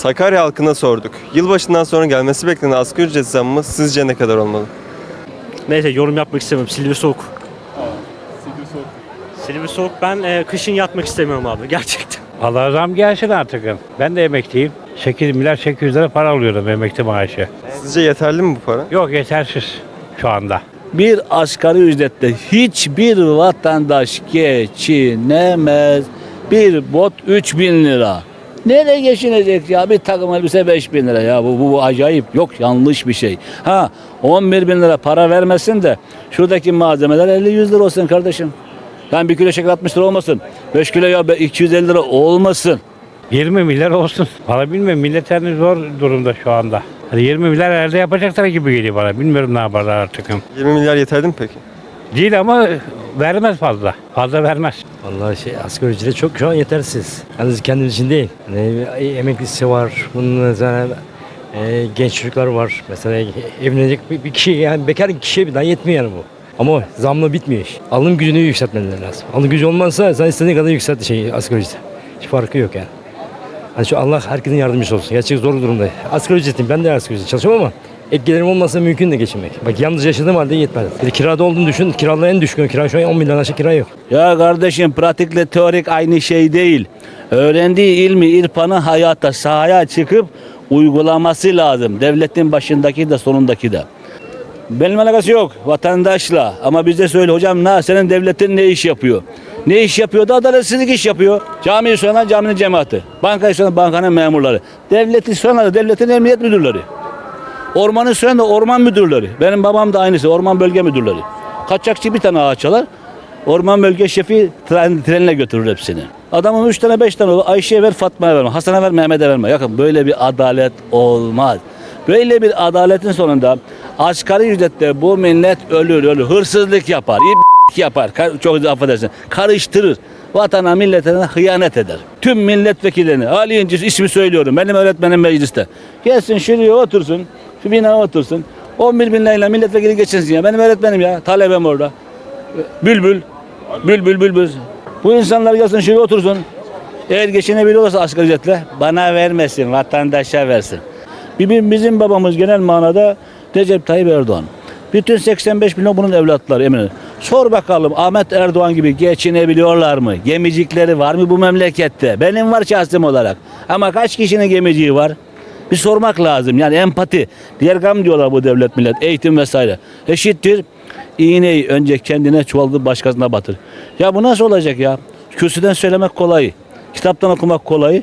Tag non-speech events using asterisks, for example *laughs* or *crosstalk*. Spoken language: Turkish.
Sakarya halkına sorduk. Yılbaşından sonra gelmesi beklenen asgari ücret zammı sizce ne kadar olmalı? Neyse yorum yapmak istemiyorum. Silivri soğuk. Silivri soğuk. Ben e, kışın yatmak istemiyorum abi. *laughs* Gerçekten. Allah zam gelsin artık. Ben de emekliyim. 8 milyar 800 lira para alıyorum emekli maaşı. Sizce yeterli mi bu para? Yok yetersiz şu anda. bir asgari ücretle hiçbir vatandaş geçinemez. Bir bot 3000 lira. Nereye geçinecek ya? Bir takım elbise 5000 lira ya. Bu, bu, bu acayip. Yok yanlış bir şey. Ha 11 bin lira para vermesin de şuradaki malzemeler 50-100 lira olsun kardeşim. Ben bir kilo şeker 60 lira olmasın. 5 kilo ya 250 lira olmasın. 20 milyar olsun. Valla bilmiyorum millet yani zor durumda şu anda. Hani 20 milyar elde yapacaklar gibi geliyor bana. Bilmiyorum ne yaparlar artık. 20 milyar yeterli mi peki? Değil ama vermez fazla. Fazla vermez. Vallahi şey asgari ücret çok şu an yetersiz. Yalnız kendimiz için değil. Yani emeklisi var, bunun mesela e, genç çocuklar var. Mesela evlenecek bir, bir kişi yani bekar kişiye bir daha yetmiyor yani bu. Ama zamla bitmiyor iş. Alım gücünü yükseltmeleri lazım. Alım gücü olmazsa sen istediğin kadar yükselt şey asgari ücret. Hiç farkı yok yani. Hani şu Allah herkesin yardımcısı olsun. Gerçek zor durumda. Asgari ücretim ben de asgari ücret çalışıyorum ama ek gelirim olmasa mümkün de geçinmek. Bak yalnız yaşadığım halde yetmez. Bir kirada olduğunu düşün. Kiralar en düşkün. Kira şu an 10 milyon aşağı kira yok. Ya kardeşim pratikle teorik aynı şey değil. Öğrendiği ilmi, irfanı hayata, sahaya çıkıp uygulaması lazım. Devletin başındaki de sonundaki de. Benim alakası yok vatandaşla ama bize söyle hocam ne senin devletin ne iş yapıyor? Ne iş yapıyor da adaletsizlik iş yapıyor. Camiyi soran caminin cemaati. Bankayı soran bankanın memurları. Devleti soran da devletin emniyet müdürleri. Ormanı soran da orman müdürleri. Benim babam da aynısı orman bölge müdürleri. Kaçakçı bir tane ağaç çalar. Orman bölge şefi tren, trenle götürür hepsini. Adamın üç tane beş tane olur. Ayşe'ye ver Fatma'ya verme. Hasan'a ver Mehmet'e verme. Yakın böyle bir adalet olmaz. Böyle bir adaletin sonunda asgari ücrette bu millet ölür ölür. Hırsızlık yapar. İb yapar. Çok affedersin. Karıştırır. Vatana milletine hıyanet eder. Tüm milletvekillerini, Ali İnci ismi söylüyorum. Benim öğretmenim mecliste. Gelsin şuraya otursun. Şu binaya otursun. 11 bin lirayla milletvekili geçinsin ya. Benim öğretmenim ya. Talebem orada. Bülbül. Bülbül bülbül. Bu insanlar gelsin şuraya otursun. Eğer geçinebiliyor olursa asgari ücretle bana vermesin, vatandaşa versin. Bizim, babamız genel manada Recep Tayyip Erdoğan. Bütün 85 milyon bunun evlatları eminim. Sor bakalım Ahmet Erdoğan gibi geçinebiliyorlar mı? Gemicikleri var mı bu memlekette? Benim var şahsım olarak. Ama kaç kişinin gemiciği var? Bir sormak lazım. Yani empati. Diğer gam diyorlar bu devlet millet. Eğitim vesaire. Eşittir. İğneyi önce kendine çuvaldı başkasına batır. Ya bu nasıl olacak ya? Kürsüden söylemek kolay. Kitaptan okumak kolay.